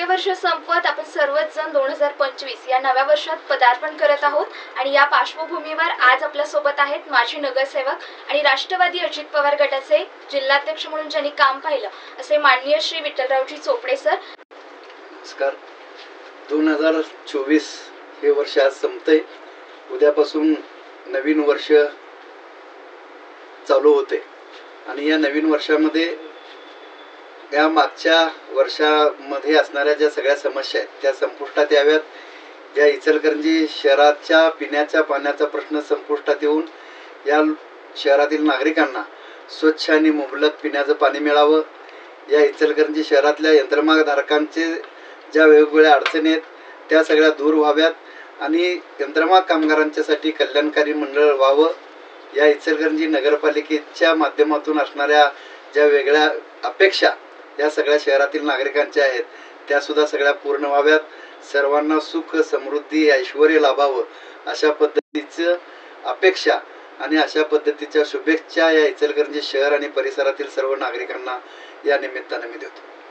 वर्ष संपत आपण सर्वच जण दोन हजार पंचवीस या नव्या वर्षात पदार्पण करत आहोत. आणि या पार्श्वभूमीवर आज आपल्यासोबत आहेत माजी नगरसेवक आणि राष्ट्रवादी अजित पवार गटाचे जिल्हाध्यक्ष म्हणून ज्यांनी काम पाहिलं असे माननीय श्री विठ्ठलरावजी चोपडे सर. नमस्कार. दोन हजार चोवीस हे वर्ष आज संपतंय. उद्यापासून नवीन वर्ष चालू होते आणि या नवीन वर्षामध्ये या मागच्या वर्षामध्ये असणाऱ्या ज्या सगळ्या समस्या आहेत त्या संपुष्टात याव्यात. या इचलकरंजी शहराच्या पिण्याच्या पाण्याचा प्रश्न संपुष्टात येऊन या शहरातील नागरिकांना स्वच्छ आणि मुबलक पिण्याचं पाणी मिळावं. या इचलकरंजी शहरातल्या यंत्रमागधारकांचे ज्या वेगवेगळ्या अडचणी आहेत त्या सगळ्या दूर व्हाव्यात आणि यंत्रमाग कामगारांच्यासाठी कल्याणकारी मंडळ व्हावं. या इचलकरंजी नगरपालिकेच्या माध्यमातून असणाऱ्या ज्या वेगळ्या अपेक्षा या सगळ्या शहरातील नागरिकांच्या आहेत. त्या सुद्धा सगळ्या पूर्ण व्हाव्यात. सर्वांना सुख समृद्धी ऐश्वर लाभावं अशा पद्धतीचं अपेक्षा आणि अशा पद्धतीच्या शुभेच्छा या इचलकरंजी शहर आणि परिसरातील सर्व नागरिकांना या निमित्ताने मी देतो.